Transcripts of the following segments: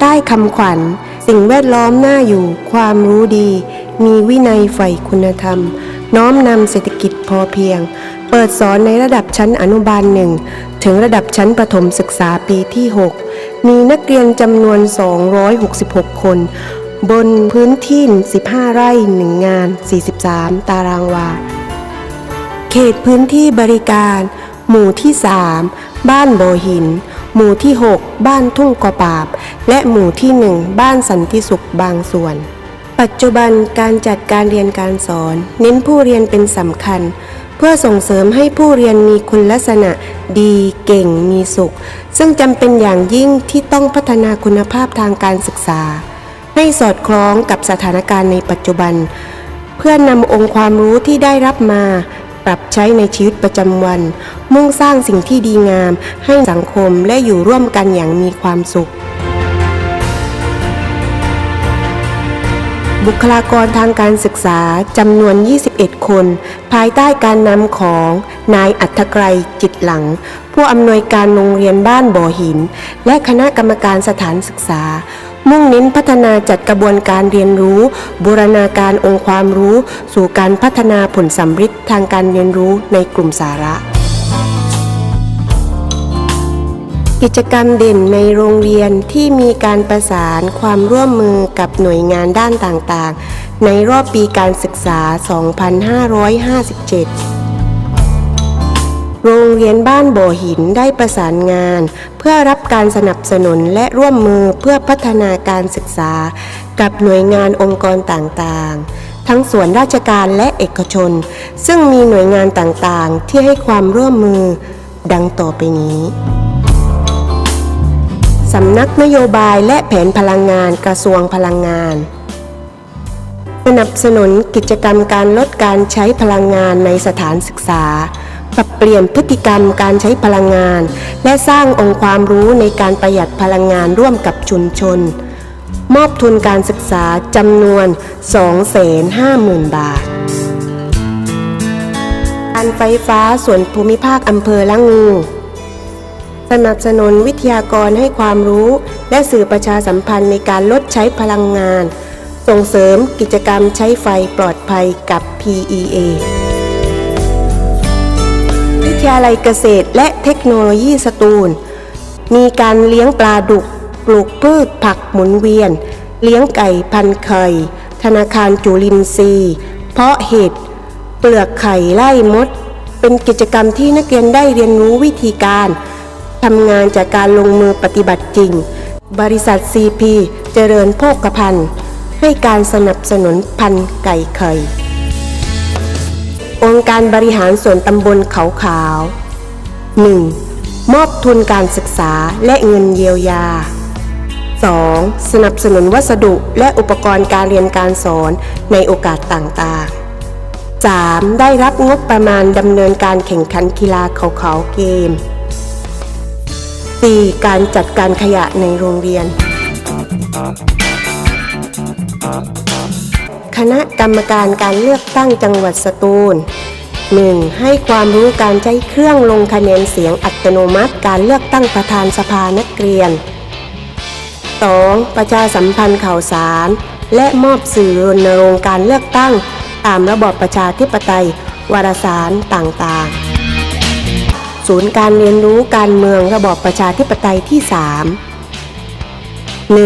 ใต้คำขวัญ สิ่งแวดล้อมน่าอยู่ ความรู้ดี มีวินัยใฝ่คุณธรรม น้อมนำเศรษฐกิจพอเพียง เปิดสอนในระดับชั้นอนุบาลหนึ่งถึงระดับชั้นประถมศึกษาปีที่ 6 มีนักเรียนจำนวน 266 คน บนพื้นที่ 15 ไร่ 1 งาน 43 ตารางวา เขตพื้นที่บริการ หมู่ที่ 3 บ้านโบหิน หมู่ที่ 6 บ้านทุ่งกอปาบ และหมู่ที่1บ้านสันติสุขบางส่วน ปัจจุบันการจัดการเรียนการสอน เน้นผู้เรียนเป็นสำคัญ เพื่อส่งเสริมให้ผู้เรียนมีคุณลักษณะดีเก่งมีสุข ซึ่งจำเป็นอย่างยิ่งที่ต้องพัฒนาคุณภาพทางการศึกษา ให้สอดคล้องกับสถานการณ์ในปัจจุบัน เพื่อนำองค์ความรู้ที่ได้รับมาปรับใช้ในชีวิตประจำวัน มุ่งสร้างสิ่งที่ดีงามให้สังคมและอยู่ร่วมกันอย่างมีความสุข บุคลากรทางการศึกษาจำนวน 21 คน ภายใต้การนำของนายอัธไกรจิตหลัง ผู้อำนวยการโรงเรียนบ้านบ่อหิน และคณะกรรมการสถานศึกษา มุ่งเน้นพัฒนาจัดกระบวนการเรียนรู้ บูรณาการองค์ความรู้ สู่การพัฒนาผลสัมฤทธิ์ทางการเรียนรู้ในกลุ่มสาระ กิจกรรมเด่นในโรงเรียนที่มีการประสานความร่วมมือกับหน่วยงานด้านต่างๆ ในรอบปีการศึกษา 2557โรงเรียนบ้านบ่อหินได้ประสานงาน เพื่อรับการสนับสนุนและร่วมมือเพื่อพัฒนาการศึกษา กับหน่วยงานองค์กรต่างๆ ทั้งส่วนราชการและเอกชน ซึ่งมีหน่วยงานต่างๆ ที่ให้ความร่วมมือดังต่อไปนี้ สำนักนโยบายและแผนพลังงานกระทรวงพลังงาน สนับสนุนกิจกรรมการลดการใช้พลังงานในสถานศึกษา ปรับเปลี่ยนพฤติกรรมการใช้พลังงาน และสร้างองค์ความรู้ในการประหยัดพลังงานร่วมกับชุมชน มอบทุนการศึกษาจำนวน 250,000 บาทการไฟฟ้าส่วนภูมิภาคอำเภอละงู สนับสนุนวิทยากรให้ความรู้ และสื่อประชาสัมพันธ์ในการลดใช้พลังงาน ส่งเสริมกิจกรรมใช้ไฟปลอดภัยกับ PEA วิทยาลัยเกษตรและเทคโนโลยีสตูล มีการเลี้ยงปลาดุก ปลูกพืชผักหมุนเวียน เลี้ยงไก่พันไข่ ธนาคารจุลินทรีย์ เพาะเห็ดเปลือกไข่ไล่มด เป็นกิจกรรมที่นักเรียนได้เรียนรู้วิธีการ ทำงานจากการลงมือปฏิบัติจริง บริษัท CP เจริญโภคภัณฑ์ ให้การสนับสนุนพันธุ์ไก่ไข่องค์การบริหารส่วนตำบลเขาขาว 1. มอบทุนการศึกษาและเงินเยียวยา 2. สนับสนุนวัสดุและอุปกรณ์การเรียนการสอนในโอกาสต่างๆ 3. ได้รับงบประมาณดำเนินการแข่งขันกีฬาเขาขาวเกม 4. การจัดการขยะในโรงเรียน คณะกรรมการการเลือกตั้งจังหวัดสตูล 1. ให้ความรู้การใช้เครื่องลงคะแนนเสียงอัตโนมัติการเลือกตั้งประธานสภานักเรียน 2. ประชาสัมพันธ์ข่าวสาร และมอบสื่อรณรงค์การเลือกตั้ง ตามระบอบประชาธิปไตยวารสารต่างๆ ศูนย์การเรียนรู้การเมืองระบอบประชาธิปไตยที่ 3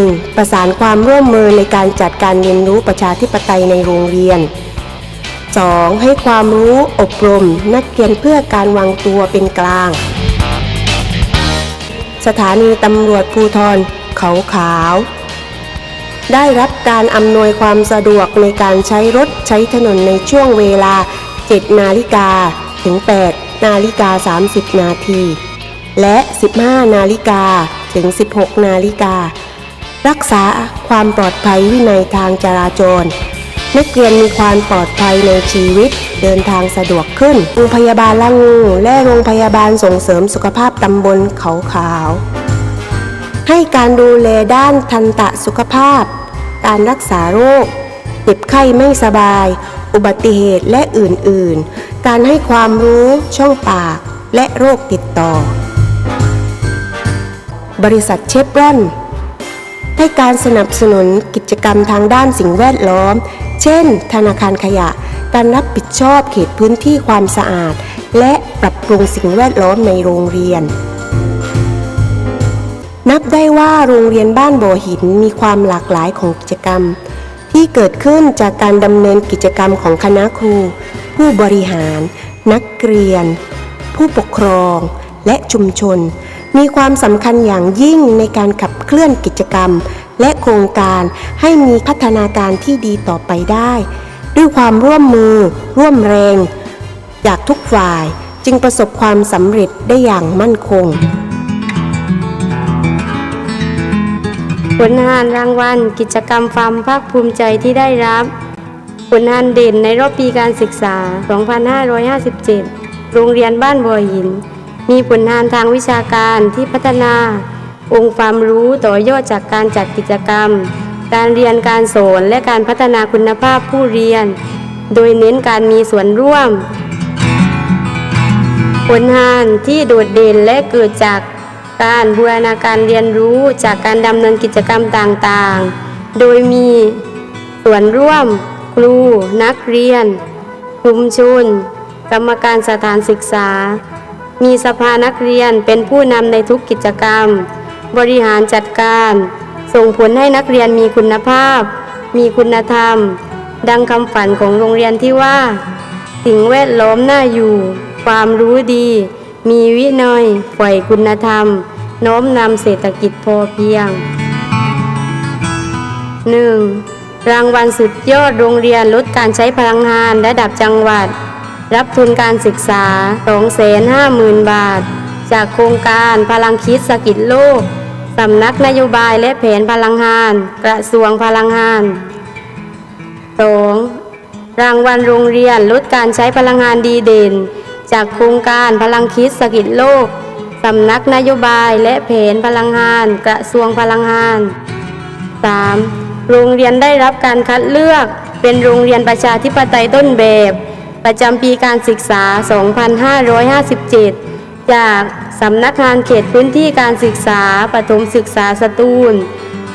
1. ประสานความร่วมมือในการจัดการเรียนรู้ประชาธิปไตยในโรงเรียน 2. ให้ความรู้อบรม นักเรียนเพื่อการวางตัวเป็นกลาง สถานีตำรวจภูธรเขาขาว ได้รับการอำนวยความสะดวกในการใช้รถใช้ถนนในช่วงเวลา 7 นาฬิกาถึง 8 นาฬิกา 30 นาที และ 15 นาฬิกาถึง 16 นาฬิกา รักษาความปลอดภัยวินัยทางจราจร นักเรียนมีความปลอดภัยในชีวิตเดินทางสะดวกขึ้น โรงพยาบาลละงูและโรงพยาบาลส่งเสริมสุขภาพตำบลเขาขาว ให้การดูแลด้านทันตะสุขภาพ การรักษาโรคเจ็บไข้ไม่สบาย อุบัติเหตุและอื่นๆ การให้ความรู้ช่องปาก และโรคติดต่อ บริษัทเชฟรอนให้การสนับสนุนกิจกรรมทางด้านสิ่งแวดล้อม เช่น ธนาคารขยะ การรับผิดชอบเขตพื้นที่ความสะอาด และปรับปรุงสิ่งแวดล้อมในโรงเรียน นับได้ว่าโรงเรียนบ้านบ่อหินมีความหลากหลายของกิจกรรม ที่เกิดขึ้นจากการดำเนินกิจกรรมของคณะครู ผู้บริหาร นักเรียน ผู้ปกครอง และชุมชน มีความสำคัญอย่างยิ่งในการขับเคลื่อนกิจกรรม และโครงการให้มีพัฒนาการที่ดีต่อไปได้ ด้วยความร่วมมือ ร่วมแรง จากทุกฝ่ายจึงประสบความสำเร็จได้อย่างมั่นคง ผลงานรางวัล กิจกรรมความภาคภูมิใจที่ได้รับ ผลงานเด่นในรอบปีการศึกษา 2557 โรงเรียนบ้านบัวหิน มีผลงานทางวิชาการที่พัฒนา องค์ความรู้ต่อยอดจากการจัดกิจกรรม การเรียนการสอนและการพัฒนาคุณภาพผู้เรียน โดยเน้นการมีส่วนร่วม ผลงานที่โดดเด่นและเกิดจาก การบูรณาการเรียนรู้จากการดำเนินกิจกรรมต่างๆ โดยมีส่วนร่วม ครู นักเรียนชุมชน กรรมการสถานศึกษา มีสภานักเรียนเป็นผู้นำในทุกกิจกรรม บริหารจัดการ ส่งผลให้นักเรียนมีคุณภาพ มีคุณธรรม ดังคำฝันของโรงเรียนที่ว่า สิ่งแวดล้อมน่าอยู่ ความรู้ดี มีวินัยฝ่ายคุณธรรมโน้อมนำเศรษฐกิจพอเพียง 1. รางวัลสุดยอดโรงเรียนลดการใช้พลังงานระดับจังหวัด รับทุนการศึกษา 250,000 บาท จากโครงการพลังคิดสกิจโลกสำนักนโยบายและแผนพลังงาน กระทรวงพลังงาน 2. รางวัลโรงเรียนลดการใช้พลังงานดีเด่น จากโครงการพลังคิดสกิจโลก สำนักนโยบายและแผนพลังงาน กระทรวงพลังงาน 3. โรงเรียนได้รับการคัดเลือกเป็นโรงเรียนประชาธิปไตยต้นแบบ ประจำปีการศึกษา 2557 จากสำนักงานเขตพื้นที่การศึกษาปฐมศึกษาสตูล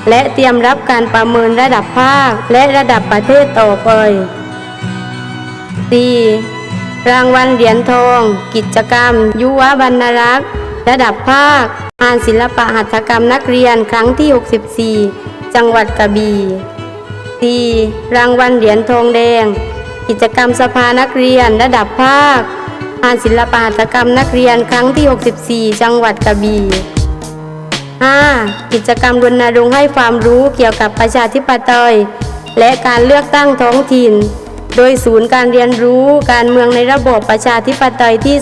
และเตรียมรับการประเมินระดับภาคและระดับประเทศต่อไป 4. รางวัลเหรียญทอง กิจกรรม ยุวบรรณรักษ์ ระดับภาคงานศิลปะหัตถกรรมนักเรียนครั้งที่ 64 จังหวัดกระบี่ 4. รางวัลเหรียญทองแดง กิจกรรมสภานักเรียนระดับภาคงานศิลปะหัตถกรรมนักเรียนครั้งที่ 64 จังหวัดกระบี่ 5. กิจกรรมรณรงค์ให้ความรู้เกี่ยวกับประชาธิปไตยและการเลือกตั้งท้องถิ่น โดยศูนย์การเรียนรู้การเมืองในระบบประชาธิปไตยที่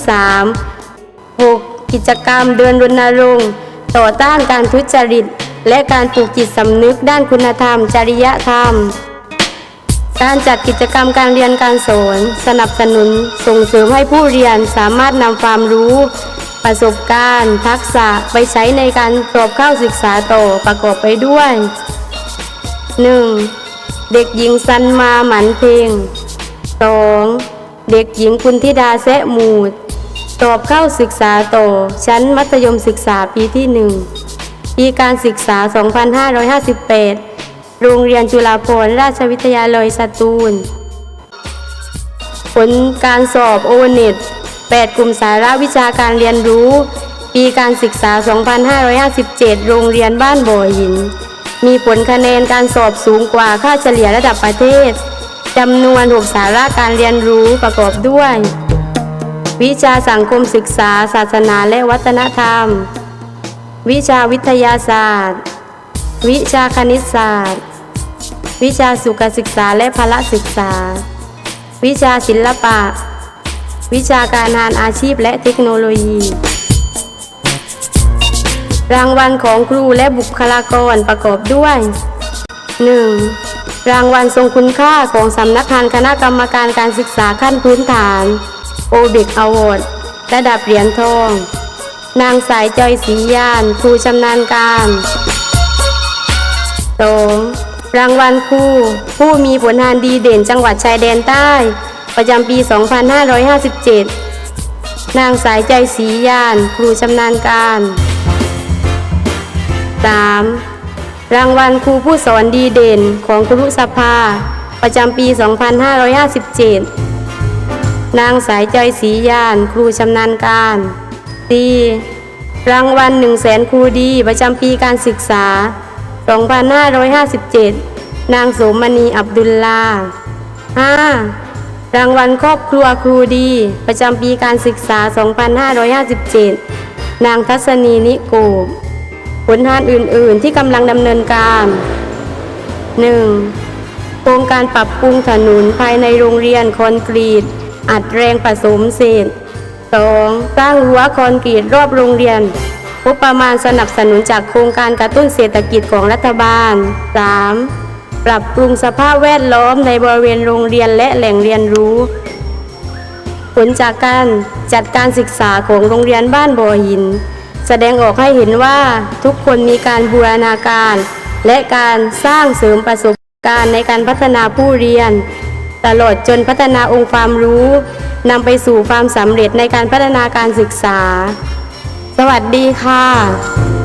3 6. กิจกรรมเดินรณรงค์ต่อต้านการทุจริต และการปลูกจิตสำนึกด้านคุณธรรม จริยธรรม การจัดกิจกรรมการเรียนการสอนสนับสนุน ส่งเสริมให้ผู้เรียนสามารถนำความรู้ ประสบการณ์ ทักษะไปใช้ในการสอบเข้าศึกษาต่อประกอบไปด้วย 1. เด็กหญิงซันมาหมันเพลง 2. เด็กหญิงคุณธิดาแซะหมูดสอบเข้าศึกษาต่อ ชั้นมัธยมศึกษาปีที่ 1 ปีการศึกษา 2558 โรงเรียนจุฬาภรณราชวิทยาลัยสตูล ผลการสอบโอเน็ต8กลุ่มสาระวิชาการเรียนรู้ ปีการศึกษา 2557 โรงเรียนบ้านบ่อหิน มีผลคะแนนการสอบสูงกว่าค่าเฉลี่ยระดับประเทศ จำนวน6สาระการเรียนรู้ประกอบด้วย วิชาสังคมศึกษา ศาสนาและวัฒนธรรม วิชาวิทยาศาสตร์ วิชาคณิตศาสตร์ วิชาสุขศึกษาและพละศึกษา วิชาศิลปะ วิชาการงานอาชีพและเทคโนโลยี รางวัลของครูและบุคลากรประกอบด้วย 1. รางวัลทรงคุณค่าของสำนักงานคณะกรรมการการศึกษาขั้นพื้นฐานโอเบกอวอร์ระดับเหรียญทอง นางสายจอยศรียาน ครูชำนาญการ 2. รางวัลครูผู้มีผลงานดีเด่นจังหวัดชายแดนใต้ ประจำปี 2557 นางสายใจศรียาน ครูชำนาญการ 3. รางวัลครูผู้สอนดีเด่นของครุสภา ประจำปี 2557 นางสายใจศรียาน ครูชำนาญการ 4. รางวัล1 0 0 0 0แสนครูดี ประจำปีการศึกษา 2557 นางโสมณีอับดุลลา 5. รางวัลครอบครัวครูดี ประจำปีการศึกษา 2557 นางทัศนีนิโกบ ผลงานอื่น ๆ ที่กำลังดำเนินการ 1. โครงการปรับปรุงถนนภายในโรงเรียนคอนกรีต อัดแรงผสมเศษ 2. สร้างรั้วคอนกรีตรอบโรงเรียนงบประมาณสนับสนุนจากโครงการกระตุ้นเศรษฐกิจของรัฐบาล 3. ปรับปรุงสภาพแวดล้อมในบริเวณโรงเรียนและแหล่งเรียนรู้ ผลจากการจัดการศึกษาของโรงเรียนบ้านบ่อหิน แสดงออกให้เห็นว่าทุกคนมีการบูรณาการ และการสร้างเสริมประสบการณ์ในการพัฒนาผู้เรียน ตลอดจนพัฒนาองค์ความรู้นำไปสู่ความสำเร็จในการพัฒนาการศึกษา สวัสดีค่ะ